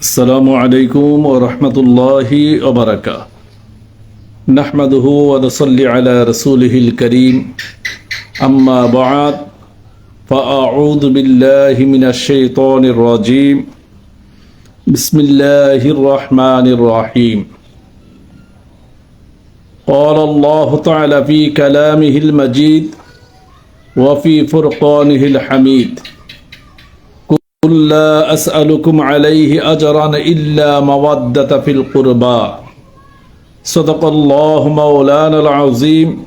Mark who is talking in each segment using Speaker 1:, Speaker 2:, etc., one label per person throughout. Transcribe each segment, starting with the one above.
Speaker 1: السلام عليكم ورحمة الله وبركاته. نحمده ونصلي على رسوله الكريم. أما بعد فأعوذ بالله من الشيطان الرجيم. بسم الله الرحمن الرحيم. قال الله تعالى في كلامه المجيد وفي فرقانه الحميد. قل لا أسألكم عليه أجرا إلا مودة في القربى. صدق الله مولانا العظيم.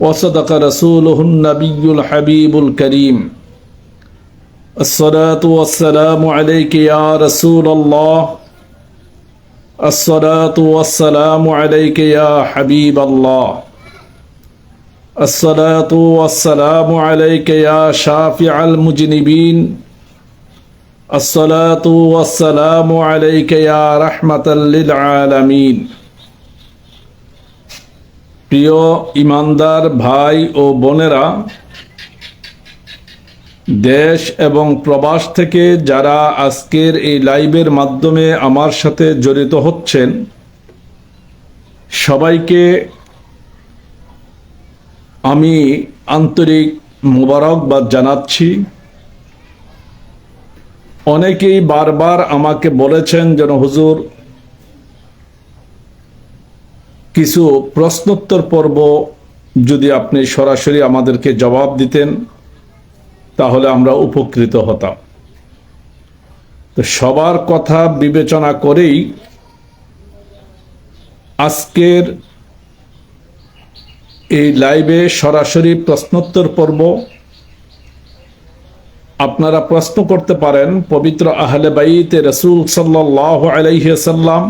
Speaker 1: وصدق رسوله النبي الحبيب الكريم. الصلاة والسلام عليك يا رسول الله. الصلاة والسلام عليك يا حبيب الله. الصلاة والسلام عليك يا شافع المجنبين. الصلاة والسلام عليك يا رحمة للعالمين প্রিয় ইমানদার ভাই ও বোনেরা দেশ এবং প্রবাস থেকে যারা আজকের এই লাইভের মাধ্যমে আমার সাথে জড়িত হচ্ছেন সবাইকে আমি আন্তরিক মোবারকবাদ জানাচ্ছি অনেকেই বারবার আমাকে বলেছেন যেন, হুজুর, কিছু প্রশ্নোত্তর পর্ব যদি আপনি সরাসরি আমাদেরকে জবাব দিতেন, তাহলে আমরা উপকৃত হতাম। তো সবার কথা বিবেচনা করেই আজকের এই লাইভে সরাসরি প্রশ্নোত্তর পর্ব আপনারা প্রশ্ন করতে পারেন, পবিত্র আহলে বাইতে রসুল সাল্লাহ আলাইসাল্লাম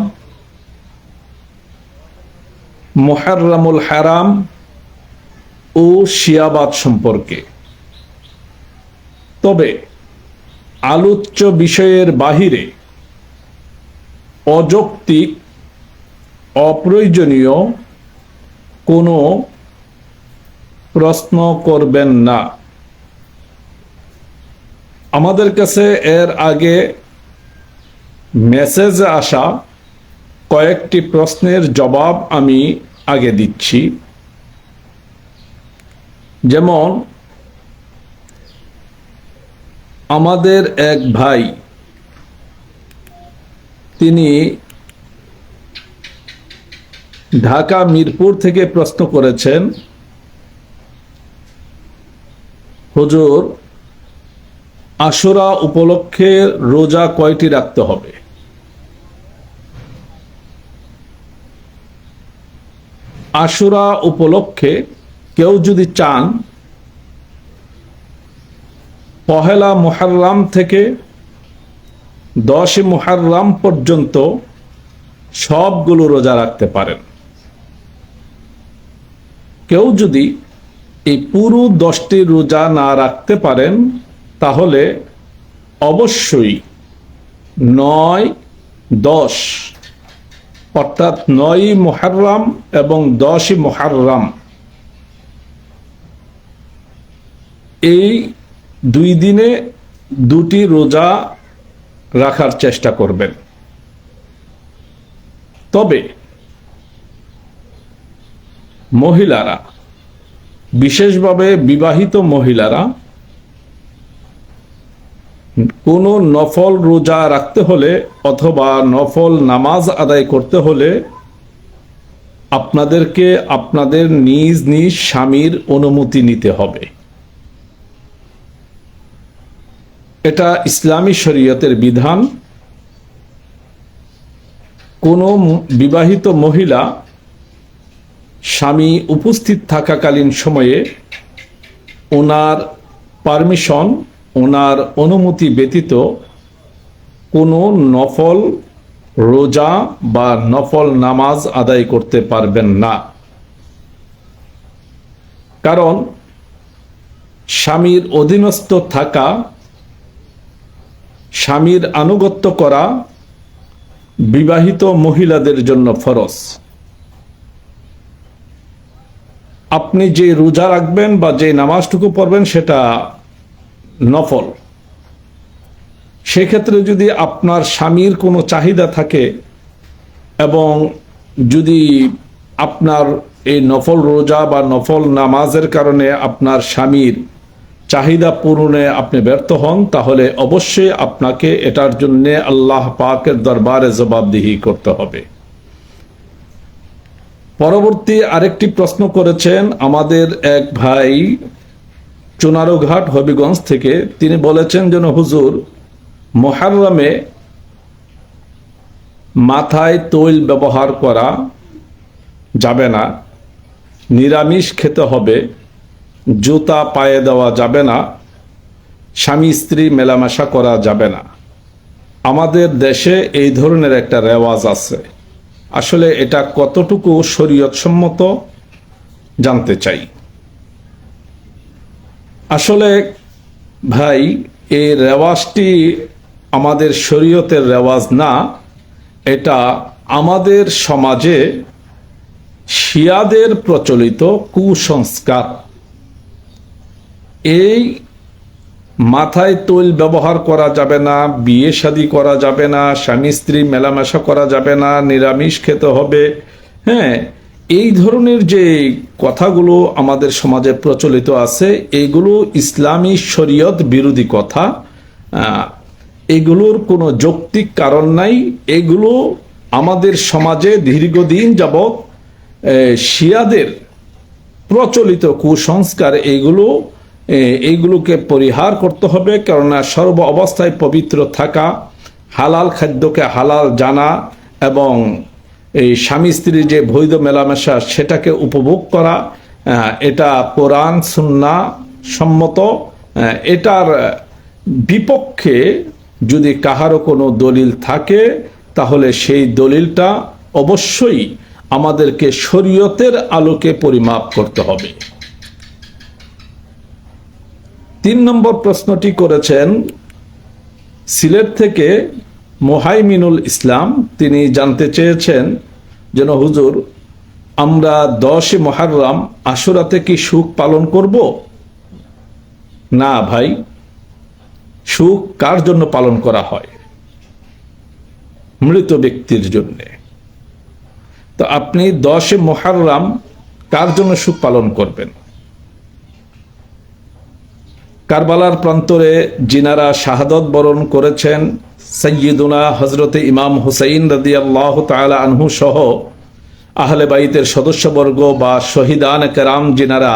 Speaker 1: মোহাররামুল হারাম ও শিয়াবাদ সম্পর্কে। তবে আলোচ্য বিষয়ের বাহিরে অযৌক্তিক, অপ্রয়োজনীয় কোনো প্রশ্ন করবেন না। আমাদের কাছে এর আগে মেসেজ আসা কয়েকটি প্রশ্নের জবাব আমি আগে দিচ্ছি। যেমন, আমাদের এক ভাই, তিনি ঢাকা মিরপুর থেকে প্রশ্ন করেছেন, হুজুর আশুরা উপলক্ষে রোজা কয়টি রাখতে হবে? আশুরা উপলক্ষে কেউ যদি চান, পহেলা মোহাররাম থেকে দশই মোহাররাম পর্যন্ত সবগুলো রোজা রাখতে পারেন। কেউ যদি এই পুরো দশটি রোজা না রাখতে পারেন তাহলে অবশ্যই নয়, দশ। অর্থাৎ নয়ই মোহাররাম এবং দশই মোহাররাম। এই দুই দিনে দুটি রোজা রাখার চেষ্টা করবেন। তবে মহিলারা, বিশেষভাবে বিবাহিত মহিলারা কোনো নফল রোজা রাখতে হলে অথবা নফল নামাজ আদায় করতে হলে আপনাদেরকে আপনাদের নিজ নিজ স্বামীর অনুমতি নিতে হবে। এটা ইসলামী শরীয়তের বিধান। কোনো বিবাহিত মহিলা স্বামী উপস্থিত থাকাকালীন সময়ে ওনার পারমিশন ওনার অনুমতি ব্যতীত কোনো নফল রোজা বা নফল নামাজ আদায় করতে পারবেন না। কারণ স্বামীর অধীনস্থ থাকা, স্বামীর আনুগত্য করা বিবাহিত মহিলাদের জন্য ফরজ। আপনি যে রোজা রাখবেন বা যে নামাজটুকু পড়বেন সেটা নফল। সেক্ষেত্রে যদি আপনার স্বামীর কোনো চাহিদা থাকে এবং যদি আপনার এই নফল রোজা বা নফল নামাজের কারণে আপনার স্বামীর চাহিদা পূরণে আপনি ব্যর্থ হন, তাহলে অবশ্যই আপনাকে এটার জন্য আল্লাহ পাকের দরবারে জবাবদিহি করতে হবে। পরবর্তী আরেকটি প্রশ্ন করেছেন আমাদের এক ভাই চুনারোঘাট হবিগঞ্জ থেকে তিনি বলেছেন যেন হুজুর মোহারমে মাথায় তৈল ব্যবহার করা যাবে না, নিরামিষ খেতে হবে, জুতা পায়ে দেওয়া যাবে না, স্বামী স্ত্রী মেলামেশা করা যাবে না। আমাদের দেশে এই ধরনের একটা রেওয়াজ আছে। আসলে এটা কতটুকু শরীয়তসম্মত জানতে চাই। আসলে ভাই, এই রেওয়াজটি আমাদের শরীয়তের রেওয়াজ না, এটা আমাদের সমাজে শিয়াদের প্রচলিত কুসংস্কার। এই মাথায় তৈল ব্যবহার করা যাবে না, বিয়ে শাদী করা যাবে না, স্বামী স্ত্রী মেলামেশা করা যাবে না, নিরামিষ খেতে হবে হ্যাঁ এই ধরনের যে কথাগুলো আমাদের সমাজে প্রচলিত আছে এইগুলো ইসলামী শরীয়ত বিরোধী কথা। এগুলোর কোনো যৌক্তিক কারণ নাই। এগুলো আমাদের সমাজে দীর্ঘদিন যাবৎ শিয়াদের প্রচলিত কুসংস্কার এইগুলো এইগুলোকে পরিহার করতে হবে। কেননা সর্ব অবস্থায় পবিত্র থাকা, হালাল খাদ্যকে হালাল জানা এবং এই স্বামী স্ত্রীর যে বৈধ মেলামেশা সেটাকে উপভোগ করা এটা কোরআন, সুন্না সম্মত এটার বিপক্ষে যদি কাহারও কোনো দলিল থাকে, তাহলে সেই দলিলটা অবশ্যই আমাদেরকে শরীয়তের আলোকে পরিমাপ করতে হবে। তিন নম্বর প্রশ্নটি করেছেন, সিলেট থেকে মোহাইমিনুল ইসলাম, তিনি জানতে চেয়েছেন যেন, হুজুর, আমরা দশে মহারম আশুরাতে কি সুখ পালন করব? না ভাই, সুখ কার জন্য পালন করা হয়? মৃত ব্যক্তির জন্যে। তো আপনি দশে মহারম কার জন্য সুখ পালন করবেন? কারবালার প্রান্তরে জিনারা শাহাদত বরণ করেছেন। সৈয়দুনা হজরতে ইমাম হুসাইন রদি আল্লাহ তালা আনহু সহ আহলে বাইতের সদস্যবর্গ বা শহীদান কেরাম জিনারা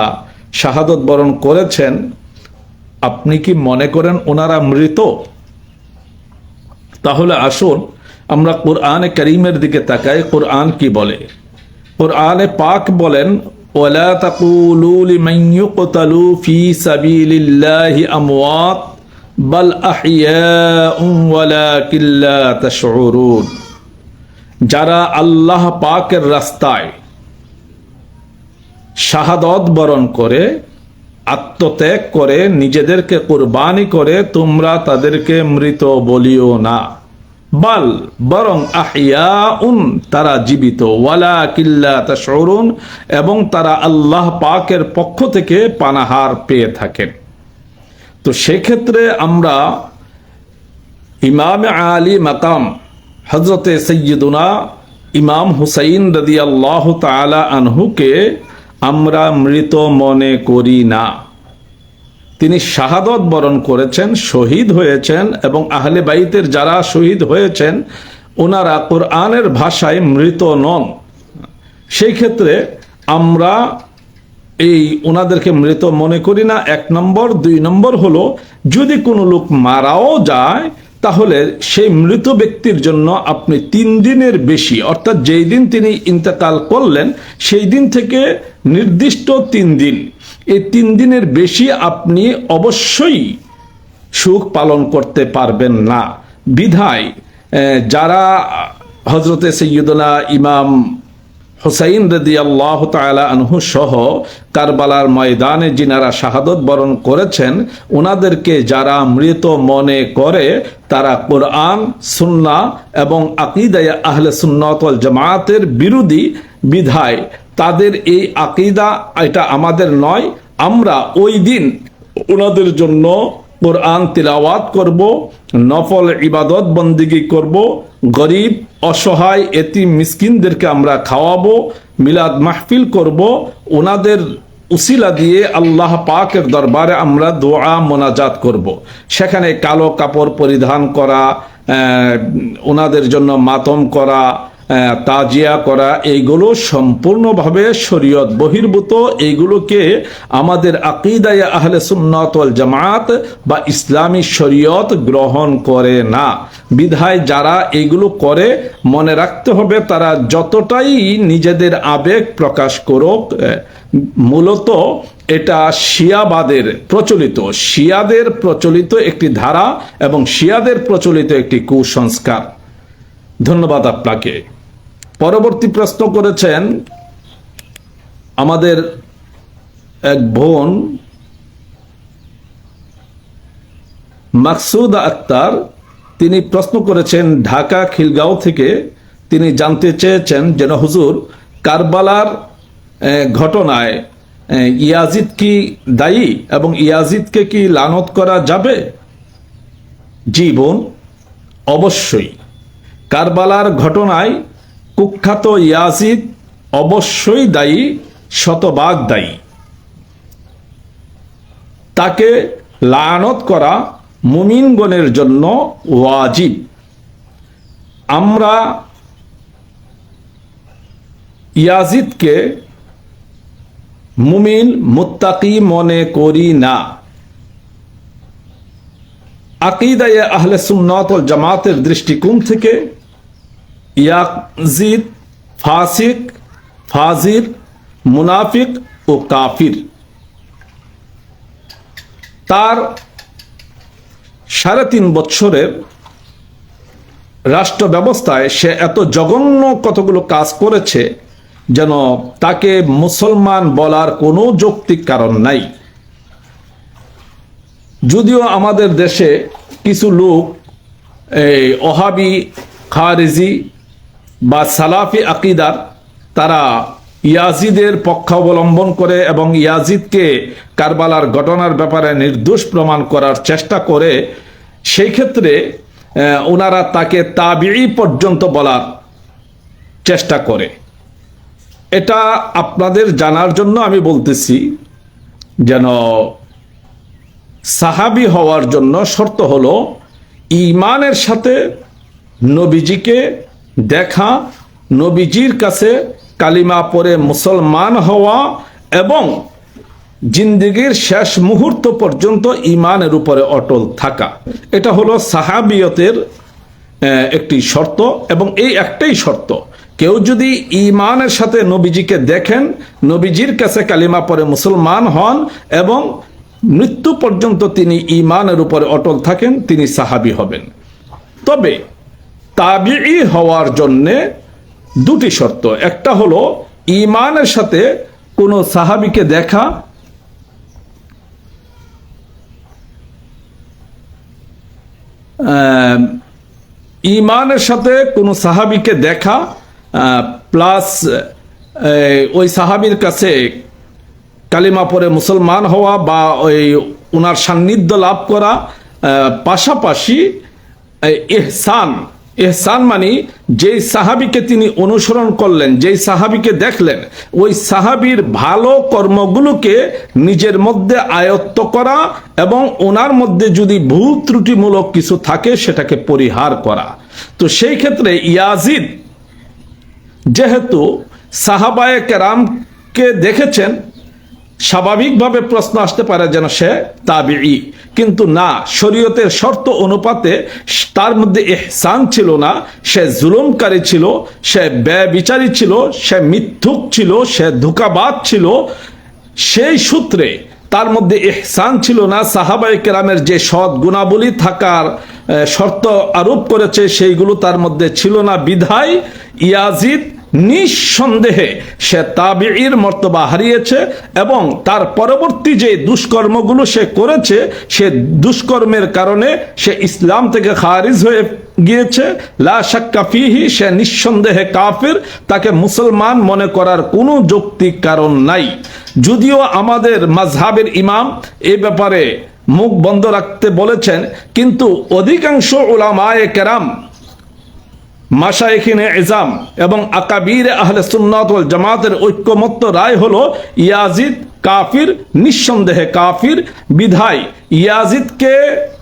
Speaker 1: শাহাদত বরণ করেছেন, আপনি কি মনে করেন ওনারা মৃত? তাহলে আসুন আমরা কোরআনে করিমের দিকে তাকাই, কোরআন কি বলে? কোরআনে পাক বলেন ওলা তাকুলু লিমান ইউকতালু ফি সাবিলিল্লাহি আমওয়াত। বাল তাশউরুন। যারা আল্লাহ পাকের রাস্তায় শাহাদত বরণ করে, আত্মত্যাগ করে, নিজেদেরকে কোরবানি করে, তোমরা তাদেরকে মৃত বলিও না। বাল বরং আহিয়াউন তারা জীবিত। ওয়ালা কিল্লা তাশউরুন, এবং তারা আল্লাহ পাকের পক্ষ থেকে পানাহার পেয়ে থাকেন। তো সেক্ষেত্রে আমরা ইমাম আলী মাতাম হজরতে সৈয়দুনা ইমাম হুসাইন রদি আল্লাহ তালা আনহুকে আমরা মৃত মনে করি না। তিনি শাহাদত বরণ করেছেন, শহীদ হয়েছেন এবং আহলে বাইতের যারা শহীদ হয়েছেন, ওনারা কোরআনের ভাষায় মৃত নন। সেই ক্ষেত্রে আমরা এই ওনাদেরকে মৃত মনে করি না। এক নম্বর। দুই নম্বর হলো, যদি কোনো লোক মারাও যায়, তাহলে সেই মৃত ব্যক্তির জন্য আপনি তিন দিনের বেশি, অর্থাৎ যেই দিন তিনি ইন্তেকাল করলেন, সেই দিন থেকে নির্দিষ্ট তিন দিন। এই তিন দিনের বেশি আপনি অবশ্যই সুখ পালন করতে পারবেন না। বিধায় যারা হজরতে সৈয়দনা ইমাম হুসাইন রদি আল্লাহ আনহু সহ কারবালার ময়দানে যিনারা শাহাদত বরণ করেছেন ওনাদেরকে যারা মৃত মনে করে, তারা কোরআন সুন্না এবং আকিদায় আহলে সুন্নতল জামায়াতের বিরোধী বিধায়। তাদের এই আকিদা এটা আমাদের নয়, আমরা ওই দিন ওনাদের জন্য কোরআন তিলাওয়াত করব, নফল ইবাদত বন্দিগি করব, গরিব, অসহায় এতি মিসকিনদেরকে আমরা খাওয়াবো, মিলাদ মাহফিল করব, ওনাদের উসিলা দিয়ে আল্লাহ পাকের দরবারে আমরা দোয়া, মোনাজাত করব। সেখানে কালো কাপড় পরিধান করা ওনাদের জন্য মাতম করা তাজিয়া করা এইগুলো সম্পূর্ণভাবে শরীয়ত বহির্ভূত। এইগুলোকে আমাদের আকিদায় আহলে সুন্নত ওয়াল জামাত বা ইসলামী শরীয়ত গ্রহণ করে না। বিধায় যারা এইগুলো করে, মনে রাখতে হবে তারা যতটাই নিজেদের আবেগ প্রকাশ করুক মূলত এটা শিয়াবাদের প্রচলিত। শিয়াদের প্রচলিত একটি ধারা এবং শিয়াদের প্রচলিত একটি কুসংস্কার। ধন্যবাদ আপনাকে। পরবর্তী প্রশ্ন করেছেন আমাদের এক বোন, মাকসুদ আক্তার। তিনি প্রশ্ন করেছেন, ঢাকা খিলগাঁও থেকে তিনি জানতে চেয়েছেন যেন, হুজুর, কারবালার ঘটনায় ইয়াজিদ কি দায়ী এবং ইয়াজিদকে কি লানত করা যাবে? জি বোন, অবশ্যই। কারবালার ঘটনায় কুখ্যাত ইয়াজিদ অবশ্যই দায়ী, শতভাগ দায়ী। তাকে লানত করা মুমিনগণের জন্য ওয়াজিব। আমরা ইয়াজিদকে মুমিন, মুত্তাকি মনে করি না। আকিদায় আহলে সুন্নত ওয়াল জামাতের দৃষ্টিকোণ থেকে ইয়াজিদ ফাসিক, ফাজির, মুনাফিক ও কাফির। তার সাড়ে তিন বৎসরের রাষ্ট্র ব্যবস্থায় সে এত জঘন্য কতগুলো কাজ করেছে যেন তাকে মুসলমান বলার কোনো যৌক্তিক কারণ নাই। যদিও আমাদের দেশে কিছু লোক, এই ওহাবি, খারেজি বা সালাফি আকিদার তারা ইয়াজিদের পক্ষ অবলম্বন করে এবং ইয়াজিদকে কারবালার ঘটনার ব্যাপারে নির্দোষ প্রমাণ করার চেষ্টা করে, সেই ক্ষেত্রে ওনারা তাকে তাবিই পর্যন্ত বলার চেষ্টা করে। এটা আপনাদের জানার জন্য আমি বলতেছি যেন সাহাবি হওয়ার জন্য শর্ত হলো ইমানের সাথে নবীজিকে দেখা নবীজির কাছে কালিমা পরে মুসলমান হওয়া এবং জিন্দিগির শেষ মুহূর্ত পর্যন্ত ইমানের উপরে অটল থাকা। এটা হলো সাহাবিয়তের একটি শর্ত এবং এই একটাই শর্ত। কেউ যদি ইমানের সাথে নবীজিকে দেখেন, নবীজির কাছে কালিমা পরে মুসলমান হন এবং মৃত্যু পর্যন্ত তিনি ইমানের উপরে অটল থাকেন, তিনি সাহাবি হবেন। তবে তাবিই হওয়ার জন্যে দুটি শর্ত। একটা হলো ইমানের সাথে কোনো সাহাবিকে দেখা। ইমানের সাথে কোনো সাহাবিকে দেখা প্লাস ওই সাহাবির কাছে কালিমা পরে মুসলমান হওয়া বা ওই ওনার সান্নিধ্য লাভ করা পাশাপাশি এই ইহসান ইহসান মানে যেই সাহাবিকে তিনি অনুসরণ করলেন, যেই সাহাবিকে দেখলেন, ওই সাহাবির ভালো কর্মগুলোকে নিজের মধ্যে আয়ত্ত করা এবং ওনার মধ্যে যদি ভুল ত্রুটিমূলক কিছু থাকে, সেটাকে পরিহার করা। তো সেই ক্ষেত্রে ইয়াজিদ, যেহেতু সাহাবায়ে কেরামকে দেখেছেন স্বাভাবিকভাবে প্রশ্ন আসতে পারে যেন সে তাবিই কিন্তু না, শরীয়তের শর্ত অনুপাতে তার মধ্যে এহসান ছিল না, সে জুলুমকারী ছিল, সে ব্যবিচারী ছিল, সে মিথ্যুক ছিল, সে ধোকাবাদ ছিল। সেই সূত্রে তার মধ্যে ইহসান ছিল না সাহাবাই কেরামের যে সৎ গুণাবলী থাকার শর্ত আরোপ করেছে, সেইগুলো তার মধ্যে ছিল না। বিধায় ইয়াজিদ নিঃসন্দেহে সে তাবির মর্তবা হারিয়েছে এবং তার পরবর্তী যে দুষ্কর্মগুলো সে করেছে, সে দুষ্কর্মের কারণে সে ইসলাম থেকে খারিজ হয়ে গিয়েছে। লা সে নিঃসন্দেহে কাফির। তাকে মুসলমান মনে করার কোনো যৌক্তিক কারণ নাই। যদিও আমাদের মাঝহাবের ইমাম এ ব্যাপারে মুখ বন্ধ রাখতে বলেছেন, কিন্তু অধিকাংশ ওলামায়ে কেরাম মাশাইখিনে এজাম এবং আকাবির আহলে সুন্নাত জামাতের ঐক্যমত্য রায় হলো ইয়াজিদ কাফির, নিঃসন্দেহে কাফির, বিধায়। ইয়াজিদকে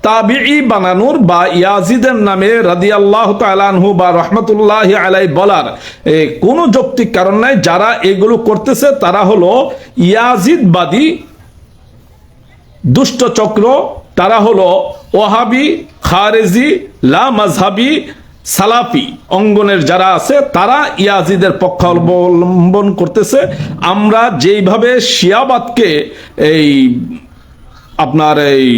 Speaker 1: তাবিই বানানোর বা ইয়াজিদের নামে রাদিয়াল্লাহ তালানহু বা রহমতুল্লাহ আলাই বলার কোনো যৌক্তিক কারণ নাই। যারা এগুলো করতেছে, তারা হলো ইয়াজিদবাদী দুষ্ট চক্র, তারা হলো ওহাবি, খারেজি, লা মাজহাবি সালাফি অঙ্গনের যারা আছে, তারা ইয়াজিদের পক্ষ অবলম্বন করতেছে। আমরা যেইভাবে শিয়াবাদকে এই আপনার এই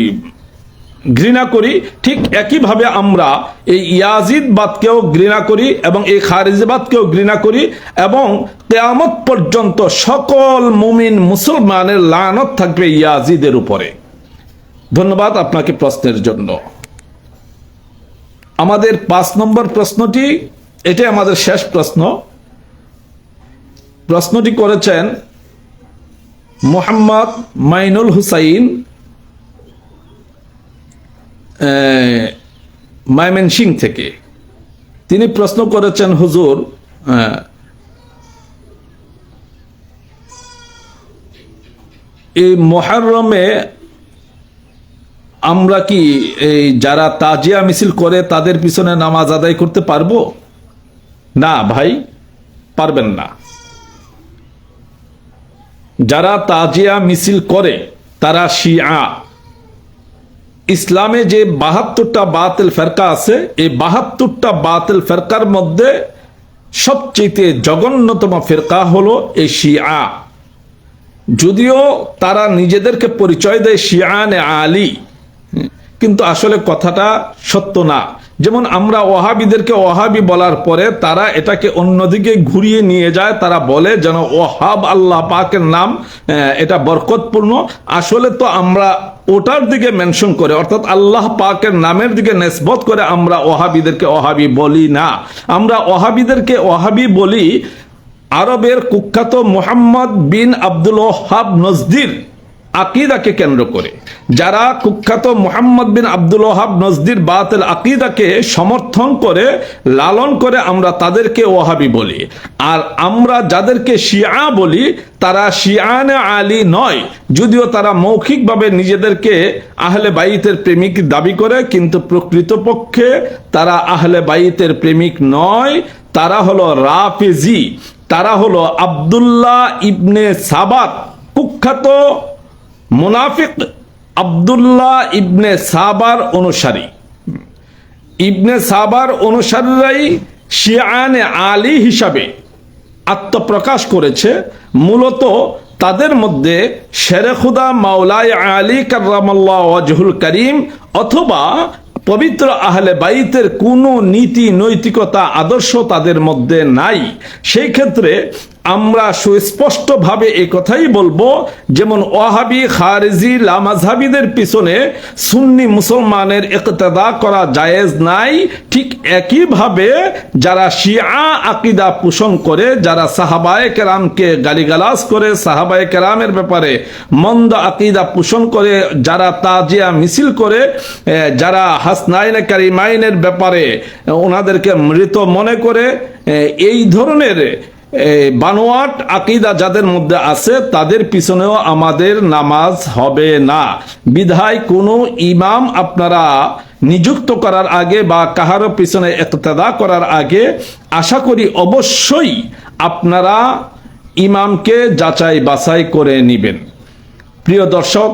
Speaker 1: ঘৃণা করি, ঠিক একইভাবে আমরা এই ইয়াজিদবাদকেও ঘৃণা করি এবং এই খারিজবাদকেও ঘৃণা করি এবং কেয়ামত পর্যন্ত সকল মুমিন মুসলমানের লানত থাকবে ইয়াজিদের উপরে। ধন্যবাদ আপনাকে প্রশ্নের জন্য। আমাদের পাঁচ নম্বর প্রশ্নটি, এটাই আমাদের শেষ প্রশ্ন। প্রশ্নটি করেছেন মোহাম্মদ মাইনুল হুসাইন মাইমেন সিং থেকে। তিনি প্রশ্ন করেছেন, হুজুর এই মহারমে আমরা কি এই যারা তাজিয়া মিছিল করে তাদের পিছনে নামাজ আদায় করতে পারব? না ভাই, পারবেন না। যারা তাজিয়া মিছিল করে, তারা শিয়া। ইসলামে যে বাহাত্তরটা বাতিল ফেরকা আছে, এই বাহাত্তরটা বাতিল ফেরকার মধ্যে সবচেয়ে জঘন্যতম ফেরকা হলো এই শিয়া। যদিও তারা নিজেদেরকে পরিচয় দেয় শিয়ানে আলী কিন্তু আসলে কথাটা সত্য না। যেমন আমরা ওহাবিদেরকে ওহাবি বলার পরে তারা এটাকে অন্যদিকে ঘুরিয়ে নিয়ে যায়, তারা বলে যেন ওহাব আল্লাহ পাকের নাম এটা বরকতপূর্ণ। আসলে তো আমরা ওটার দিকে মেনশন করে, অর্থাৎ আল্লাহ পাকের নামের দিকে নেসবত করে আমরা ওহাবিদেরকে ওহাবি বলি না। আমরা ওহাবিদেরকে ওহাবি বলি আরবের কুখ্যাত মোহাম্মদ বিন আব্দুল ওহাব নজদির। আকিদাকে কেন্দ্র করে। যারা কুখ্যাত মোহাম্মদ বিন আব্দুল ওহাব নজদির বাতিল আকিদাকে সমর্থন করে, লালন করে আমরা তাদেরকে ওহাবি বলি। আর আমরা যাদেরকে শিয়া বলি, তারা শিয়ানে আলী নয়। যদিও তারা মৌখিকভাবে নিজেদেরকে আহলে বাইতের প্রেমিক দাবি করে, কিন্তু প্রকৃতপক্ষে তারা আহলে বাইতের প্রেমিক নয়। তারা হলো রাফেজি। তারা হলো আব্দুল্লাহ ইবনে সাবাত, কুখ্যাত মুনাফিক আব্দুল্লাহ ইবনে সাবার অনুসারী। ইবনে সাবার অনুসারীরাই শিয়ানে আলী হিসাবে আত্মপ্রকাশ করেছে। মূলত তাদের মধ্যে শেরে খুদা মাওলাই আলী কার্রামাল্লাহ ওয়াজহুল করিম অথবা পবিত্র আহলে বাইতের কোনো নীতি নৈতিকতা আদর্শ তাদের মধ্যে নাই। সেই ক্ষেত্রে আমরা সুস্পষ্টভাবে এই কথাই বলব, যেমন ওয়াহাবি, খারেজি লামাজহাবিদের পিছনে সুন্নি মুসলমানের ইকতেদা করা জায়েজ নাই। ঠিক একইভাবে যারা শিয়া আকিদা পোষণ করে, যারা সাহাবায়ে কেরামকে গালিগালাজ করে, সাহাবায়ে কেরামের ব্যাপারে মন্দ আকিদা পোষণ করে, যারা তাজিয়া মিছিল করে যারা হাসনাইনে কারিমাইনের ব্যাপারে ওনাদেরকে মৃত মনে করে এই ধরনের বানোয়াট আকিদা যাদের মধ্যে আছে, তাদের পিছনেও আমাদের নামাজ হবে না। বিধায় কোনো ইমাম আপনারা নিযুক্ত করার আগে বা কাহারও পিছনে একতেদা করার আগে আশা করি অবশ্যই আপনারা ইমামকে যাচাই বাছাই করে নিবেন। প্রিয় দর্শক,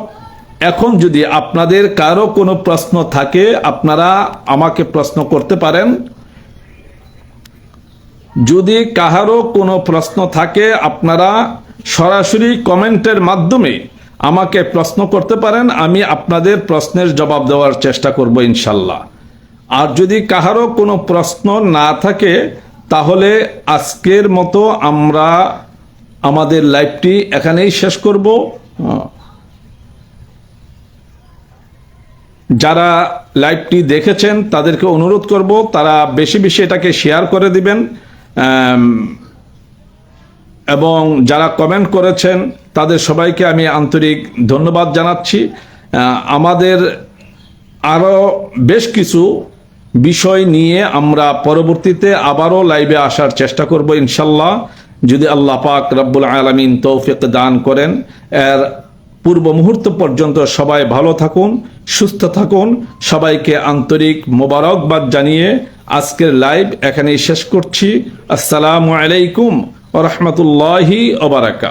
Speaker 1: এখন যদি আপনাদের কারও কোনো প্রশ্ন থাকে, আপনারা আমাকে প্রশ্ন করতে পারেন। যদি কাহারও কোনো প্রশ্ন থাকে, আপনারা সরাসরি কমেন্টের মাধ্যমে আমাকে প্রশ্ন করতে পারেন, আমি আপনাদের প্রশ্নের জবাব দেওয়ার চেষ্টা করব ইনশাল্লাহ। আর যদি কাহারও কোনো প্রশ্ন না থাকে, তাহলে আজকের মতো আমরা আমাদের লাইভটি এখানেই শেষ করব। যারা লাইভটি দেখেছেন, তাদেরকে অনুরোধ করব, তারা বেশি বেশি এটাকে শেয়ার করে দিবেন। এবং যারা কমেন্ট করেছেন, তাদের সবাইকে আমি আন্তরিক ধন্যবাদ জানাচ্ছি। আমাদের আরও বেশ কিছু বিষয় নিয়ে আমরা পরবর্তীতে আবারও লাইভে আসার চেষ্টা করব ইনশাল্লাহ যদি আল্লাহ পাক রব্বুল আলমিন তৌফিক দান করেন, এর পূর্ব মুহূর্ত পর্যন্ত সবাই ভালো থাকুন, সুস্থ থাকুন। সবাইকে আন্তরিক মোবারকবাদ জানিয়ে আজকের লাইভ এখানেই শেষ করছি। আসসালামু আলাইকুম রহমতুল্লাহি ওবারাকা